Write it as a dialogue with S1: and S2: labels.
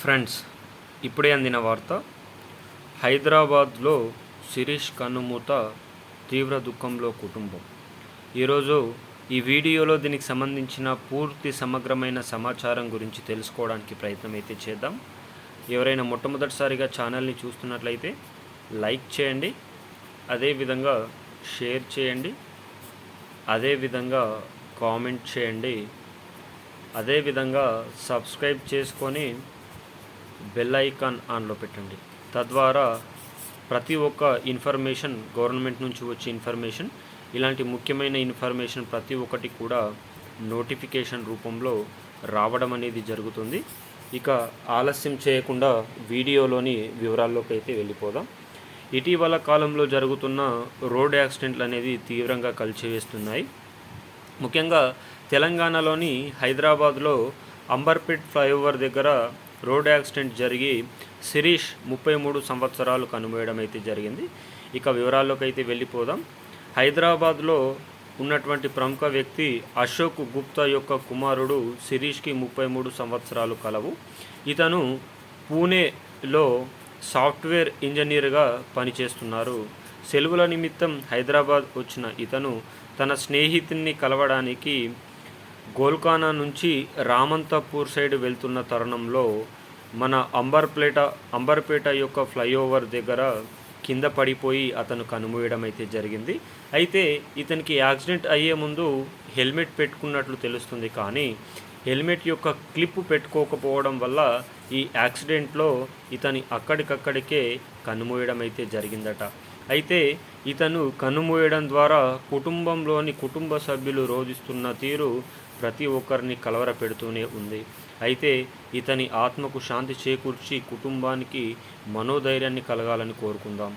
S1: Friends ఇప్పుడే అందిన వార్త హైదరాబాద్లో శిరీష్ కన్నుమూత తీవ్ర దుఃఖంలో కుటుంబం. ఈరోజు ఈ వీడియోలో దీనికి సంబంధించిన పూర్తి సమగ్రమైన సమాచారం గురించి తెలుసుకోవడానికి ప్రయత్నం అయితే చేద్దాం. ఎవరైనా మొట్టమొదటిసారిగా ఛానల్ని చూస్తున్నట్లయితే లైక్ చేయండి అదేవిధంగా షేర్ చేయండి అదేవిధంగా కామెంట్ చేయండి అదేవిధంగా సబ్స్క్రైబ్ చేసుకొని బెల్ ఐకాన్ ఆన్లో పెట్టండి. తద్వారా ప్రతి ఒక్క ఇన్ఫర్మేషన్ గవర్నమెంట్ నుంచి వచ్చే ఇన్ఫర్మేషన్ ఇలాంటి ముఖ్యమైన ఇన్ఫర్మేషన్ ప్రతి ఒక్కటి కూడా నోటిఫికేషన్ రూపంలో రావడం అనేది జరుగుతుంది. ఇక ఆలస్యం చేయకుండా వీడియోలోని వివరాల్లోకి అయితే వెళ్ళిపోదాం. ఇటీవల కాలంలో జరుగుతున్న రోడ్ యాక్సిడెంట్లు అనేది తీవ్రంగా కలిచివేస్తున్నాయి ముఖ్యంగా తెలంగాణలోని హైదరాబాద్లో అంబర్పేట్ ఫ్లైఓవర్ దగ్గర రోడ్ యాక్సిడెంట్ జరిగి శిరీష్ ముప్పై మూడు సంవత్సరాలు కనుమేయడం అయితే జరిగింది. ఇక వివరాల్లోకి అయితే వెళ్ళిపోదాం. హైదరాబాద్లో ఉన్నటువంటి ప్రముఖ వ్యక్తి అశోక్ గుప్తా యొక్క కుమారుడు శిరీష్కి ముప్పై మూడు సంవత్సరాలు కలవు. ఇతను పూణేలో సాఫ్ట్వేర్ ఇంజనీర్గా పనిచేస్తున్నారు. సెలవుల నిమిత్తం హైదరాబాద్ వచ్చిన ఇతను తన స్నేహితుని కలవడానికి గోల్కానా నుంచి రామంతపూర్ సైడ్ వెళ్తున్న తరుణంలో మన అంబర్పేట అంబర్పేట యొక్క ఫ్లైఓవర్ దగ్గర కింద పడిపోయి అతను కనుమూయడం అయితే జరిగింది. అయితే ఇతనికి యాక్సిడెంట్ అయ్యే ముందు హెల్మెట్ పెట్టుకున్నట్లు తెలుస్తుంది కానీ హెల్మెట్ యొక్క క్లిప్ పెట్టుకోకపోవడం వల్ల ఈ యాక్సిడెంట్లో ఇతని అక్కడికక్కడికే కనుమూయడం అయితే జరిగిందట. అయితే ఇతను కనుమూయడం ద్వారా కుటుంబంలోని కుటుంబ సభ్యులు రోధిస్తున్న తీరు ప్రతి ఒక్కరిని కలవర పెడుతూనే ఉంది. అయితే ఇతని ఆత్మకు శాంతి చేకూర్చి కుటుంబానికి మనోధైర్యాన్ని కలగాలని కోరుకుందాం.